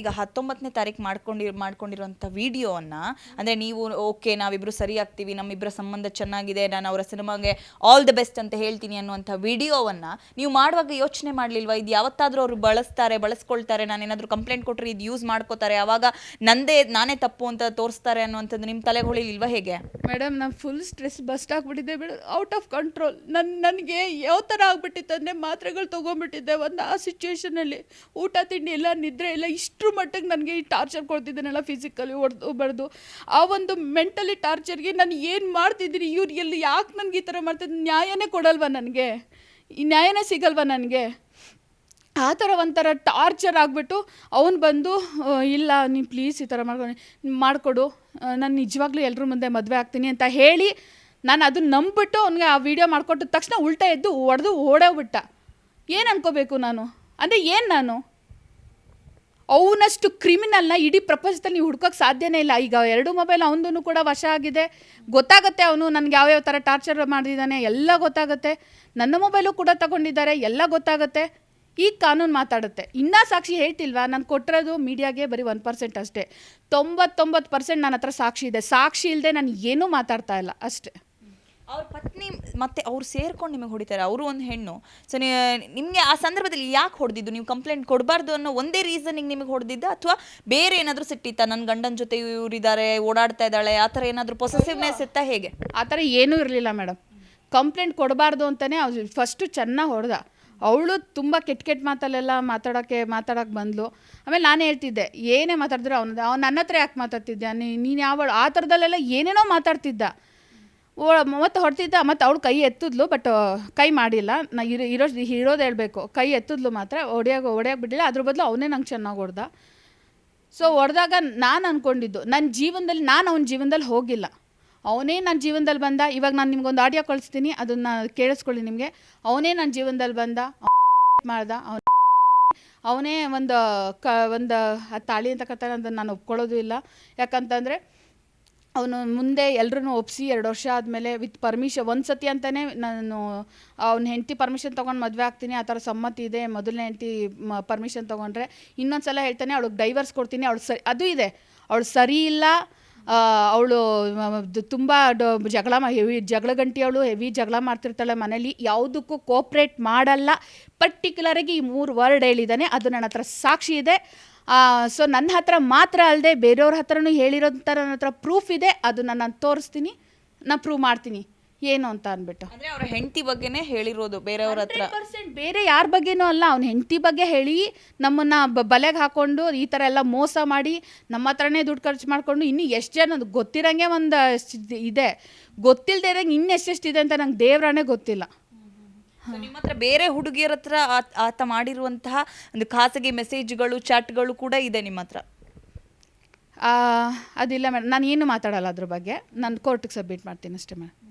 ಈಗ ಹತ್ತೊಂಬತ್ತನೇ ತಾರೀಕು ಮಾಡ್ಕೊಂಡಿ, ಮಾಡ್ಕೊಂಡಿರುವಂಥ ವಿಡಿಯೋವನ್ನು, ಅಂದರೆ ನೀವು, ಓಕೆ ನಾವಿಬ್ಬರು ಸರಿ ಆಗ್ತೀವಿ ನಮ್ಮಿಬ್ಬರ ಸಂಬಂಧ ಚೆನ್ನಾಗಿದೆ, ನಾನು ಅವರ ಸಿನಿಮಾಗೆ ಆಲ್ ದ ಬೆಸ್ಟ್ ಅಂತ ಹೇಳ್ತೀನಿ ಅನ್ನುವಂಥ ವಿಡಿಯೋವನ್ನು ನೀವು ಮಾಡುವಾಗ ಯೋಚನೆ ಮಾಡಲಿಲ್ವಾ? ಇದು ಯಾವತ್ತಾದರೂ ಅವರು ಬಳಸ್ತಾರೆ, ಬಳಸ್ಕೊಳ್ತಾರೆ ನಾನು ಏನಾದರೂ ಕಂಪ್ಲೇಂಟ್ ಕೊಟ್ಟರೆ ಇದು ಯೂಸ್ ಮಾಡ್ಕೋತಾರೆ, ಅವಾಗ ನಂದೇ, ನಾನೇ ತಪ್ಪು ಅಂತ ತೋರಿಸ್ತಾರೆ ಅನ್ನುವಂಥದ್ದು ನಿಮ್ಮ ತಲೆಗೆ ಹೊಳಿಲಿಲ್ವಾ ಹೇಗೆ? ಮೇಡಮ್ ನಾನು ಫುಲ್ ಸ್ಟ್ರೆಸ್ ಬಸ್ಟ್ ಆಗಿಬಿಟ್ಟಿದ್ದೆ, ಬಿಡು ಔಟ್ ಆಫ್ ಕಂಟ್ರೋಲ್ ನನ್ನ ನನಗೆ ಯಾವ ಥರ ಆಗಿಬಿಟ್ಟಿತ್ತು ಅಂದರೆ ಮಾತ್ರೆಗಳು ತೊಗೊಂಡ್ಬಿಟ್ಟಿದ್ದೆ, ಒಂದು ಆ ಸಿಚುವೇಶನಲ್ಲಿ ಊಟ, ತಿಂಡಿ ಇಲ್ಲ ನಿದ್ರೆ ಇಲ್ಲ ಇಷ್ಟರ ಮಟ್ಟಿಗೆ ನನಗೆ ಈ ಟಾರ್ಚರ್ ಕೊಡ್ತಿದ್ದೀನಲ್ಲ ಫಿಸಿಕಲಿ ಹೊಡೆದು ಬಡ್ದು. ಆ ಒಂದು ಮೆಂಟಲಿ ಟಾರ್ಚರ್ಗೆ ನಾನು ಏನು ಮಾಡ್ತಿದ್ದೀನಿ? ಇವ್ರು ಎಲ್ಲಿ ಯಾಕೆ ನನಗೆ ಈ ಥರ ಮಾಡ್ತಿದ್ದೆ ನ್ಯಾಯನೇ ಕೊಡಲ್ವಾ ನನಗೆ? ಈ ನ್ಯಾಯನೇ ಸಿಗಲ್ವಾ ನನಗೆ? ಆ ಥರ ಒಂಥರ ಟಾರ್ಚರ್ ಆಗಿಬಿಟ್ಟು ಅವನು ಬಂದು ಇಲ್ಲ, ನೀನು ಪ್ಲೀಸ್ ಈ ಥರ ಮಾಡ್ಕೊಂಡು, ಮಾಡಿಕೊಡು. ನಾನು ನಿಜವಾಗ್ಲೂ ಎಲ್ಲರ ಮುಂದೆ ಮದುವೆ ಆಗ್ತೀನಿ ಅಂತ ಹೇಳಿ ನಾನು ಅದನ್ನ ನಂಬಿಬಿಟ್ಟು ಅವನಿಗೆ ಆ ವಿಡಿಯೋ ಮಾಡಿಕೊಟ್ಟ ತಕ್ಷಣ ಉಲ್ಟಾ ಎದ್ದು ಹೊಡೆದು ಓಡೋಗ್ಬಿಟ್ಟ. ಏನು ಅನ್ಕೋಬೇಕು ನಾನು? ಅಂದರೆ ಏನು ನಾನು? ಅವನಷ್ಟು ಕ್ರಿಮಿನಲ್ನ ಇಡೀ ಪ್ರಪಂಚದಲ್ಲಿ ನೀವು ಹುಡ್ಕೋಕ್ಕೆ ಸಾಧ್ಯನೇ ಇಲ್ಲ. ಈಗ ಎರಡು ಮೊಬೈಲ್ ಅವನದೂ ಕೂಡ ವಶ ಆಗಿದೆ. ಗೊತ್ತಾಗುತ್ತೆ ಅವನು ನನಗೆ ಯಾವ್ಯಾವ ಥರ ಟಾರ್ಚರ್ ಮಾಡಿದ್ದಾನೆ ಎಲ್ಲ ಗೊತ್ತಾಗುತ್ತೆ. ನನ್ನ ಮೊಬೈಲು ಕೂಡ ತಗೊಂಡಿದ್ದಾರೆ, ಎಲ್ಲ ಗೊತ್ತಾಗುತ್ತೆ. ಈಗ ಕಾನೂನು ಮಾತಾಡುತ್ತೆ. ಇನ್ನೂ ಸಾಕ್ಷಿ ಹೇಳ್ತಿಲ್ವಾ? ನಾನು ಕೊಟ್ಟಿರೋದು ಮೀಡಿಯಾಗೆ ಬರೀ ಒನ್ ಪರ್ಸೆಂಟ್ ಅಷ್ಟೇ. ತೊಂಬತ್ತೊಂಬತ್ತು ಪರ್ಸೆಂಟ್ ನನ್ನ ಹತ್ರ ಸಾಕ್ಷಿ ಇದೆ. ಸಾಕ್ಷಿ ಇಲ್ಲದೆ ನಾನು ಏನೂ ಮಾತಾಡ್ತಾ ಇಲ್ಲ. ಅಷ್ಟೇ. ಅವ್ರ ಪತ್ನಿ ಮತ್ತೆ ಅವ್ರು ಸೇರ್ಕೊಂಡು ನಿಮಗೆ ಹೊಡಿತಾರೆ ಅವರು ಒಂದು ಹೆಣ್ಣು. ಸೊ ನಿಮಗೆ ಆ ಸಂದರ್ಭದಲ್ಲಿ ಯಾಕೆ ಹೊಡೆದಿದ್ದು? ನೀವು ಕಂಪ್ಲೇಂಟ್ ಕೊಡಬಾರ್ದು ಅನ್ನೋ ಒಂದೇ ರೀಸನಿಗೆ ನಿಮಗೆ ಹೊಡೆದಿದ್ದ? ಅಥವಾ ಬೇರೆ ಏನಾದರೂ ಸಿಟ್ಟಿತ್ತ? ನನ್ನ ಗಂಡನ ಜೊತೆ ಇವರಿದ್ದಾರೆ ಓಡಾಡ್ತಾ ಇದ್ದಾಳೆ ಆ ಥರ ಏನಾದರೂ ಪೊಸೆಸಿವ್ನೆಸ್ ಇತ್ತಾ ಹೇಗೆ? ಆ ಥರ ಏನೂ ಇರಲಿಲ್ಲ ಮೇಡಮ್ ಕಂಪ್ಲೇಂಟ್ ಕೊಡಬಾರ್ದು ಅಂತಲೇ ಅವ್ರು ಫಸ್ಟು ಚೆನ್ನಾಗಿ ಹೊಡೆದ. ಅವಳು ತುಂಬ ಕೆಟ್ಟ ಕೆಟ್ಟ ಮಾತಲ್ಲೆಲ್ಲ ಮಾತಾಡೋಕ್ಕೆ ಮಾತಾಡೋಕ್ಕೆ ಬಂದಳು ಆಮೇಲೆ ನಾನು ಹೇಳ್ತಿದ್ದೆ ಏನೇ ಮಾತಾಡಿದ್ರು ಅವನದು. ಅವ್ನು ನನ್ನ ಹತ್ರ ಯಾಕೆ ಮಾತಾಡ್ತಿದ್ದೆ ನೀನು ಯಾವಳು ಆ ಥರದಲ್ಲೆಲ್ಲ ಏನೇನೋ ಮಾತಾಡ್ತಿದ್ದ. ಓ ಮತ್ತೆ ಹೊಡ್ತಿದ್ದ, ಮತ್ತು ಅವಳು ಕೈ ಎತ್ತಿದ್ಲು ಬಟ್ ಕೈ ಮಾಡಿಲ್ಲ. ನಾ ಇರೋ ಇರೋ, ಇರೋದು ಹೇಳಬೇಕು. ಕೈ ಎತ್ತಿದ್ಲು ಮಾತ್ರ ಹೊಡಿಯೋಕೆ ಹೊಡೆಯೋಕೆ ಬಿಡಲಿಲ್ಲ. ಅದ್ರ ಬದಲು ಅವನೇ ನಂಗೆ ಚೆನ್ನಾಗಿ ಹೊಡೆದ. ಸೊ ಹೊಡೆದಾಗ ನಾನು ಅಂದ್ಕೊಂಡಿದ್ದು ನನ್ನ ಜೀವನದಲ್ಲಿ, ನಾನು ಅವನ ಜೀವನದಲ್ಲಿ ಹೋಗಿಲ್ಲ. ಅವನೇ ನನ್ನ ಜೀವನದಲ್ಲಿ ಬಂದ, ಇವಾಗ ನಾನು ನಿಮ್ಗೊಂದು ಆಡಿಯೋ ಕಳಿಸ್ತೀನಿ, ಅದನ್ನು ಕೇಳಿಸ್ಕೊಳ್ಳಿ ನಿಮಗೆ. ಅವನೇ ನನ್ನ ಜೀವನದಲ್ಲಿ ಬಂದ ಮಾಡ್ದ, ಅವನು, ಅವನೇ ಒಂದು, ಕ, ಒಂದು ತಾಳಿ ಅಂತ ನಾನು ಒಪ್ಕೊಳ್ಳೋದು ಇಲ್ಲ. ಯಾಕಂತಂದರೆ ಅವನು ಮುಂದೆ ಎಲ್ಲರೂ ಒಪ್ಪಿಸಿ ಎರಡು ವರ್ಷ ಆದಮೇಲೆ ವಿತ್ ಪರ್ಮಿಷನ್, ಒಂದು ಸತಿ ಅಂತಲೇ ನಾನು ಅವ್ನ ಹೆಂಡತಿ ಪರ್ಮಿಷನ್ ತೊಗೊಂಡು ಮದುವೆ ಆಗ್ತೀನಿ, ಆ ಥರ ಸಮ್ಮತಿ ಇದೆ, ಮೊದಲನೇ ಹೆಂಡತಿ ಪರ್ಮಿಷನ್ ತೊಗೊಂಡ್ರೆ ಇನ್ನೊಂದು ಸಲ ಹೇಳ್ತಾನೆ ಅವಳಿಗೆ ಡೈವರ್ಸ್ ಕೊಡ್ತೀನಿ, ಅವಳು ಸರಿ, ಅದು ಇದೆ. ಅವಳು ಸರಿ ಇಲ್ಲ ಅವಳು ತುಂಬ ಜಗಳ ಹೆವಿ ಜಗಳ ಗಂಟಿ ಅವಳು ಹೆವಿ ಜಗಳ ಮಾಡ್ತಿರ್ತಾಳೆ ಮನೇಲಿ, ಯಾವುದಕ್ಕೂ ಕೋಪ್ರೇಟ್ ಮಾಡಲ್ಲ. ಪರ್ಟಿಕ್ಯುಲರಾಗಿ ಈ ಮೂರು ವರ್ಡ್ ಹೇಳಿದ್ದಾನೆ, ಅದು ನನ್ನ ಹತ್ರ ಸಾಕ್ಷಿ ಇದೆ. ಸೊ ನನ್ನ ಹತ್ರ ಮಾತ್ರ ಅಲ್ಲದೆ ಬೇರೆಯವ್ರ ಹತ್ರನೂ ಹೇಳಿರೋಂಥ ನನ್ನ ಹತ್ರ ಪ್ರೂಫ್ ಇದೆ ಅದನ್ನು ನಾನು ತೋರಿಸ್ತೀನಿ ನಾನು ಪ್ರೂವ್ ಮಾಡ್ತೀನಿ. ಏನು ಅಂತ ಅಂದ್ಬಿಟ್ಟು. ಅಂದರೆ ಅವರ ಹೆಂಡತಿ ಬಗ್ಗೆನೇ ಹೇಳಿರೋದು ಬೇರೆಯವ್ರ ಹತ್ರ. ಪರ್ಸೆಂಟ್ ಬೇರೆ ಯಾರ ಬಗ್ಗೆನೂ ಅಲ್ಲ ಅವ್ನ ಹೆಂಡತಿ ಬಗ್ಗೆ ಹೇಳಿ ನಮ್ಮನ್ನು ಬ ಬಲೆಗೆ ಹಾಕ್ಕೊಂಡು ಈ ಥರ ಎಲ್ಲ ಮೋಸ ಮಾಡಿ ನಮ್ಮ ಹತ್ರನೇ ದುಡ್ಡು ಖರ್ಚು ಮಾಡಿಕೊಂಡು ಇನ್ನೂ ಎಷ್ಟು ಜನ ಗೊತ್ತಿರಂಗೆ ಒಂದು ಇದೆ ಗೊತ್ತಿಲ್ಲದೆ ಇರೋಂಗೆ ಇನ್ನೆಷ್ಟೆಷ್ಟಿದೆ ಅಂತ ನಂಗೆ ದೇವ್ರನೇ ಗೊತ್ತಿಲ್ಲ. ನಿಮ್ಮ ಹತ್ರ ಬೇರೆ ಹುಡುಗಿಯರ ಹತ್ರ ಆತ- ಮಾಡಿರುವಂತಹ ಒಂದು ಖಾಸಗಿ ಮೆಸೇಜ್ಗಳು, ಚಾಟ್ಗಳು ಕೂಡ ಇದೆ ನಿಮ್ಮ ಹತ್ರ? ಅದಿಲ್ಲ ಮೇಡಮ್ ನಾನು ಏನು ಮಾತಾಡಲ್ಲ ಅದ್ರ ಬಗ್ಗೆ. ನಾನು ಕೋರ್ಟಿಗೆ ಸಬ್ಮಿಟ್ ಮಾಡ್ತೀನಿ ಅಷ್ಟೇ ಮೇಡಮ್